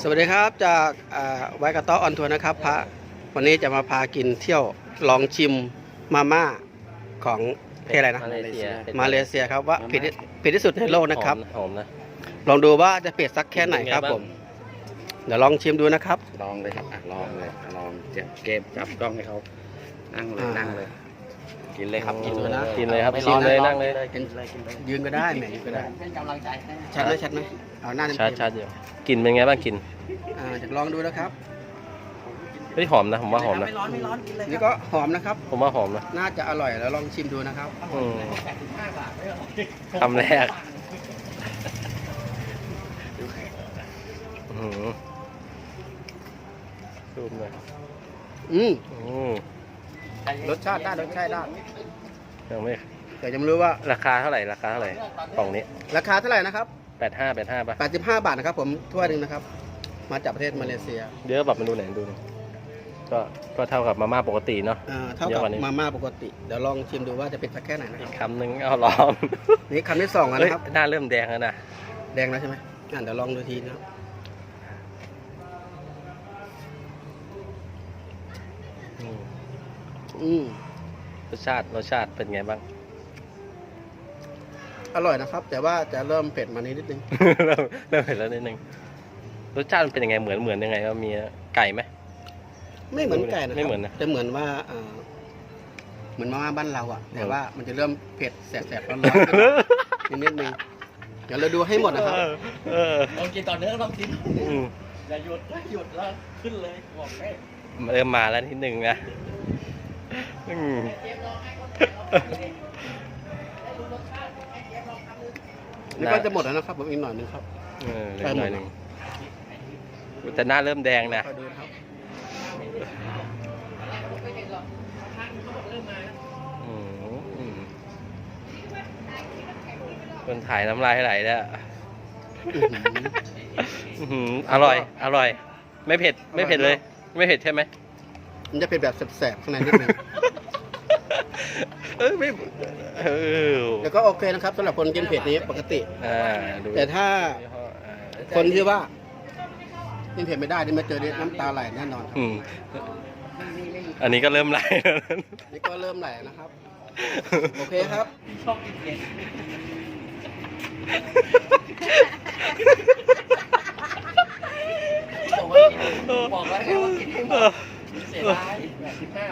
สวัสดีครับจากอ่าไวกระต๊อออนทัวร์นะครับพระวันนี้จะมาพากินเที่ยวลองชิมมาม่าของประเทศอะไรนะ มาเลเซียมาเลเซียครับว่าเผ็ดที่เผ็ดที่สุดในโลกนะครับหอมหอมนะลองดูว่าจะเผ็ดสักแค่ไหนครับเป็นไงผบ้างมเดี๋ยวลองชิมดูนะครับ ลองเลยครับอะลองเลยลองเจ็บเกมจับกล้องให้เขานั่งเลยอ่านั่งเลย กินเลยครับกินดูเลยนะกินเลยครับไม่ชิมเลยร้อนั่งเลยกินยืนก็ได้แหมยืนก็ได้เป็นกำลังใจให้ชัดไหมชัดไหมเอาหน้าเต็มชัดๆชัดอยู่กลินเป็นไงบ้างกลินอ่าจะลองดูนะครับ เฮ้ยหอมนะผมว่าหอมนะ ไม่ร้อนไม่ร้อนกินเลยนี่ก็หอมนะครับ ผมว่าหอมนะน่าจะอร่อยแล้วลองชิมดูนะครับ อืมแปดสิบห้าบาทไม่หรอคำแรกอื้อหือซูมหน่อยอืมอืม รสชาติได้รสชาติได้ยังไม่แต่จะไม่รู้ว่าราคาเท่าไหร่ราคาเท่าไหร่กล่องนี้ราคาเท่าไหร่นะครับแปดห้าแปดห้าป่ะ85บาทนะครับ ผมถ้วยหนึ่งนะครับ มาจากประเทศมาเลเซีย เดี๋ยวแบบมาดูหน่อยดูหน่อยก็ก็เท่ากับมาม่าปกติเนาะอ่าเท่าเยกับอะกว่านี้มาม่าปกติ เดี๋ยวลองชิมดูว่าจะเป็นสักแค่ไหนนะคอีรับกคำหนึ่งเอาลองนี่คำที่สองแล้วเฮ้ยนะครับ หน้าเริ่มแดงแล้วนะ แดงแล้วใช่ไหมอ่าเดี๋ยวลองดูทีนะครับ อืม อืมรสชาติรสชาติเป็นไงบ้าง อร่อยนะครับ แต่ว่าจะเริ่มเผ็ดมานิดนึง เริ่มเริ่มเห็นแล้วนิดนึงรสชาติมันเป็นยังไงเหมือนเหมือนยังไงว่ามีไก่ไหม ไม่เหมือนไก่นะครับไม่เหมือนนะ แต่เหมือนว่าอ่าเหมือนมาม่าบ้านเราอะแต่เออว่ามันจะเริ่มเผ็ดแสบๆร้อนๆนิดนิดนึงเดี๋ยวเราดูให้หมดนะครับ เออเออลองกินต่อเนื่องลองกินอืมอย่าหยุดถ้าหยุดแล้วขึ้นเลยบอกแม่เริ่มมาแล้วนิดนึงนะอืม นี่ก็จะหมดแล้วนะครับ ผมอีกหน่อยนึงครับเออเหลือหน่อยหนึ่งแต่หน้าเริ่มแดงนะคอยดูนะครับ อืมอืมคนถ่ายน้ำลายไหลแล้วอื้อหืออื้อหืออร่อย อร่อย ไม่เผ็ด ไม่เผ็ดเลย ไม่เผ็ดใช่ไหม มันจะเป็นแบบแสบๆข้างในนิดนึง เออไม่เออแต่ก็โอเคนะครับสำหรับคนกินเผ็ดนี้ปกติ อ่าดูแต่ถ้ายี่ห้ออ่าคนที่ว่ากินเผ็ดไม่ได้นี่มาเจอนี่น้ำตาไหลแน่นอนครับอืมอันนี้ก็เริ่มไหลแล้วนะนี่ก็เริ่มไหลนะครับ โอเคครับชอบกินเผ็ดบอกว่ากินบอกแล้วไงว่ากินให้หมดเสียดายแปดสิบห้า